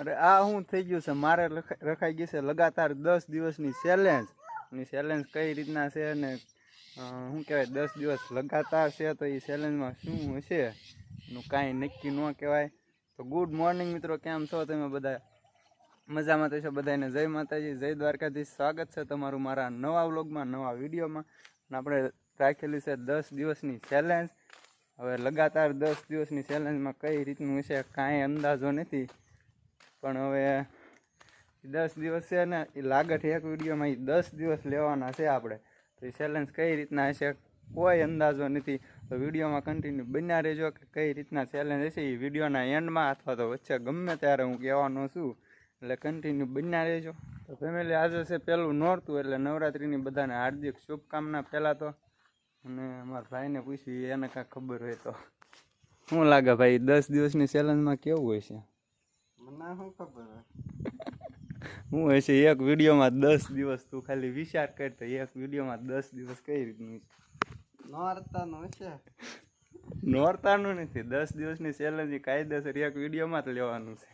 અરે આ શું થઈ ગયું છે. મારે રખાઈ ગઈ છે લગાતાર દસ દિવસની ચેલેન્જ અને ચેલેન્જ કઈ રીતના છે અને શું કહેવાય, દસ દિવસ લગાતાર છે તો એ ચેલેન્જમાં શું હશે? એનું કાંઈ નક્કી ન કહેવાય. તો ગુડ મોર્નિંગ મિત્રો, કેમ છો તમે બધા? મજામાં થશો બધાને જય માતાજી, જય દ્વારકાધીશ. સ્વાગત છે તમારું મારા નવા વ્લોગમાં, નવા વિડીયોમાં. અને આપણે રાખેલી છે દસ દિવસની ચેલેન્જ હવે લગાતાર દસ દિવસની ચેલેન્જમાં કઈ રીતનું હશે કાંઈ અંદાજો નથી. પણ હવે દસ દિવસ છે ને એ લાગે છે એક વિડીયોમાં એ દસ દિવસ લેવાના છે આપણે. તો એ ચેલેન્જ કઈ રીતના હશે, કોઈ અંદાજો નથી. તો વિડીયોમાં કન્ટિન્યુ બન્યા રહેજો કે કઈ રીતના ચેલેન્જ હશે એ વિડીયોના એન્ડમાં અથવા તો વચ્ચે ગમે ત્યારે હું કહેવાનો છું. એટલે કન્ટિન્યુ બન્યા રહેજો. તો ફેમિલી આજે છે પહેલું નોરતું, એટલે નવરાત્રિની બધાને હાર્દિક શુભકામના પહેલાં તો. અને અમારા ભાઈને પૂછ્યું, એને કાંઈ ખબર હોય તો. શું લાગે ભાઈ દસ દિવસની ચેલેન્જમાં કેવું હોય છે મને શું ખબર હું હશે એક વિડીયોમાં દસ દિવસ તું ખાલી વિચાર કર તો એક વિડીયોમાં દસ દિવસ કઈ રીતનું નોર્તાનું છે નોરતાનું નથી દસ દિવસની ચેલેન્જ કાયદેસર એક વિડીયોમાં જ લેવાનું છે.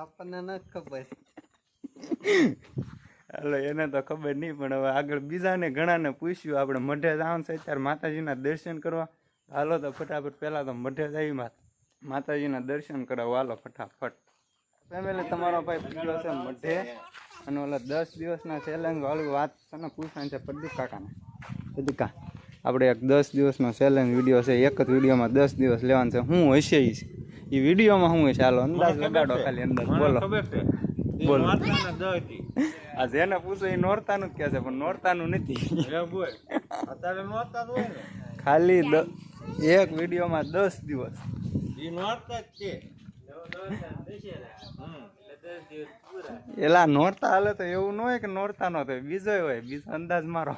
આપણને નથી ખબર. હાલો એને તો ખબર નહીં પણ હવે આગળ બીજાને ઘણાને પૂછ્યું આપણે મઢે જવાનું છે અત્યારે માતાજીના દર્શન કરવા. હાલો તો ફટાફટ પહેલાં તો મઢે જઈ મા માતાજીના દર્શન કરાવો હાલો ફટાફટ. ફેમિલી તમારો ભાઈ પૂછ્યો છે મઢે અને ઓલા દસ દિવસના ચેલેન્જ વાળું વાત છે ને પૂછવાની છે પ્રદીપ કાકાને. પ્રદીપ કા આપણે એક દસ દિવસનો ચેલેન્જ વીડિયો છે એક જ વિડીયોમાં દસ દિવસ લેવાનું છે. શું હશે એ એ વિડીયોમાં શું હશે? હાલો અંદાજ લગાડો ખાલી અંદાજ. બોલો. બોલો. આ જેને પૂછો એ નોરતાનું જ કહે છે પણ નોરતાનું નથી. ખાલી એક વિડીયોમાં દસ દિવસ. નોરતા જ છે. એલા નોરતા હાલે તો એવું ન હોય કે નોરતા નો થાય બીજો હોય બીજો અંદાજ મારો.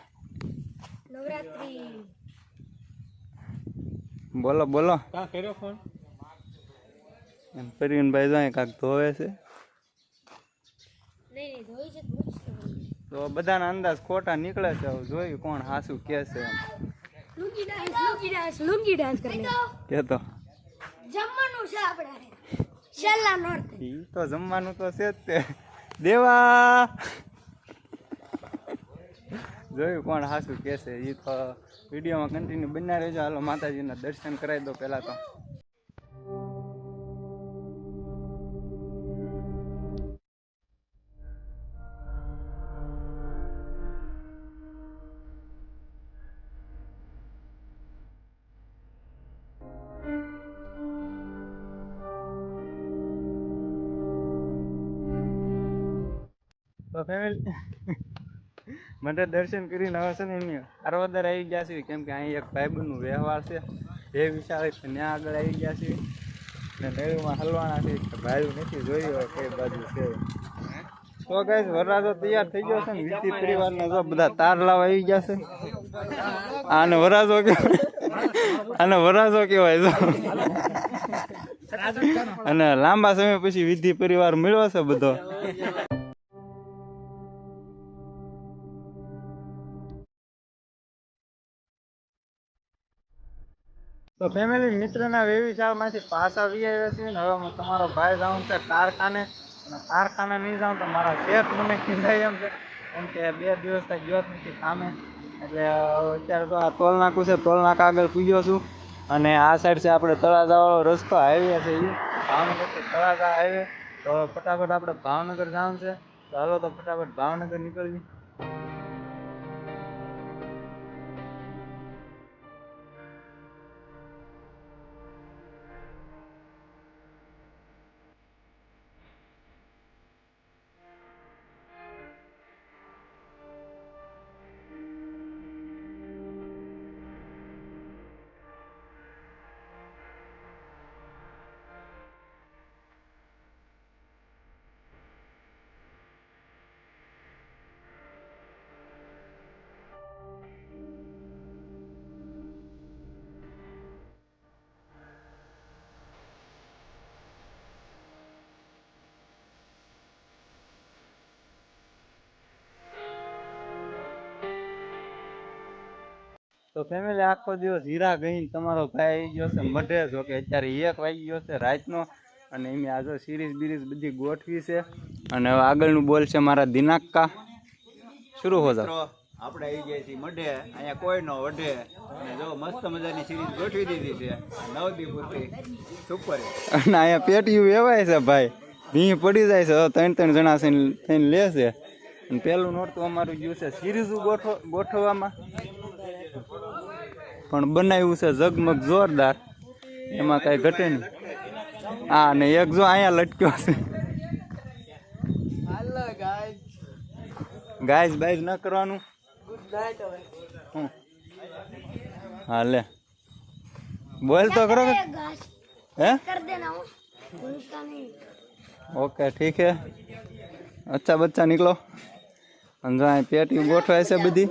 બોલો બોલો. કાં કર્યો ફોન? એમ પ્રવીણભાઈ જો કાંક ધોવે છે? નહીં નહીં ધોઈ છે ધોઈ છે. તો બધાના અંદાજ ખોટા નીકળે છે હવે જોયું કોણ હાસું કે છે એમ. Lungi dance lungi dance lungi dance કરને કેતો. જમવાનું છે આપણે. છેલ્લા નોર્થ ઈ તો જમવાનું તો છે જ તે. દેવા! જોયું કોણ હાસું કે છે? એ તો વિડીયોમાં કન્ટિન્યુ બન્યા રહેજો. હાલો માતાજીના દર્શન કરાવી દો પહેલાં તો. ફેમિલી મને દર્શન કરીને હવે છે ને એમની અરવદર આવી ગયા છે કેમ કે અહીં એક ભાઈબંધનું વ્યવહાર છે. એ વિચારે છે ત્યાં આગળ આવી ગયા છે ને નળીમાં હલવાના છે. ભાઈ નથી જોયું હોય કઈ બાજુ છે. તો કઈ વરરાજો તૈયાર થઈ ગયો છે ને. વિધિ પરિવારના જો બધા તાર લાવ આવી ગયા છે. આને વરરાજો કહેવાય આને વરરાજો કહેવાય જો. અને લાંબા સમય પછી વિધિ પરિવાર મળ્યો છે બધો. તો ફેમિલી મિત્રના વેવિશાળમાંથી પાછા આવી આવ્યા છે ને હવે હું તમારો ભાઈ જાઉં છે કારખાને. અને કારખાને નહીં જાઉં તો મારા શેઠ મને ખીજાય એમ છે. કેમ કે બે દિવસ થઈ ગયો નથી કામે. એટલે અત્યારે તો આ ટોલ નાકું છે ટોલ નાકા આગળ પૂજ્યો છું. અને આ સાઈડ છે આપણે તળાજાવાળો રસ્તો હાઈવે છે એ ભાવનગરથી તળાજા હાઈવે. તો ફટાફટ આપણે ભાવનગર જવાનું છે. તો હાલો તો ફટાફટ ભાવનગર નીકળવી તો ફેમિલી આખો દિવસ હીરા ગઈ તમારો ભાઈ આવી ગયો છે મઢે જો. કે અત્યારે એક વાગી ગયો છે રાતનો અને એમ આજે સિરીઝ બિરીઝ બધી ગોઠવી છે. અને હવે આગળનું બોલ છે મારા દિનાક્કા. શરૂ હો જાવ આપણે આવી ગયા છીએ મઢે. અહીંયા કોઈ નો વઢે. અને જો મસ્ત મજાની સિરીઝ ગોઠવી દીધી છે. નવદી પૂરતી સુપર. અને અહીંયા પેટીયું વેવાય છે ભાઈ. ભીં પડી જાય છે. ત્રણ ત્રણ જણા છે ને થઈને લે છે. અને પહેલું નોરતું અમારું ગયું છે સિરીઝ ગોઠવ ગોઠવવામાં. પણ બનાવ્યું છે ઝગમગ જોરદાર. એમાં કાંઈ ઘટે નહીં. હા ને એક જો અહીંયા લટક્યો છે. ગાઈઝ બાઈઝ ન કરવાનું. હા લે. બોલ તો કરો હે? ઓકે ઠીક હે અચ્છા બચ્ચા નીકળો. અને જો અહીં પેટી ગોઠવાય છે બધી.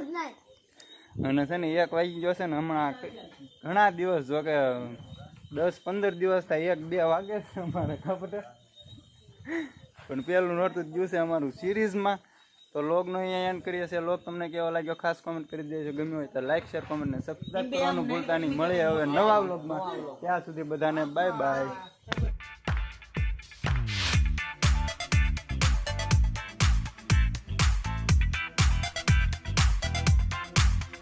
અને છે ને એક વાગી ગયો છે ને હમણાં ઘણા દિવસ જો કે દસ પંદર દિવસ થાય એક બે વાગે છે અમારે ખબર. પણ પેલું નોરતું છે અમારું સિરીઝમાં. તો લોગનો અહીંયા એન્ડ કરીએ છીએ. લોગ તમને કેવો લાગ્યો ખાસ કોમેન્ટ કરી દેજો. ગમ્યું હોય તો લાઈક શેર કોમેન્ટ ને સબસ્ક્રાઈબ કરવાનું ભૂલતા નહીં. મળીએ હવે નવા વ્લોગમાં ત્યાં સુધી બધાને બાય બાય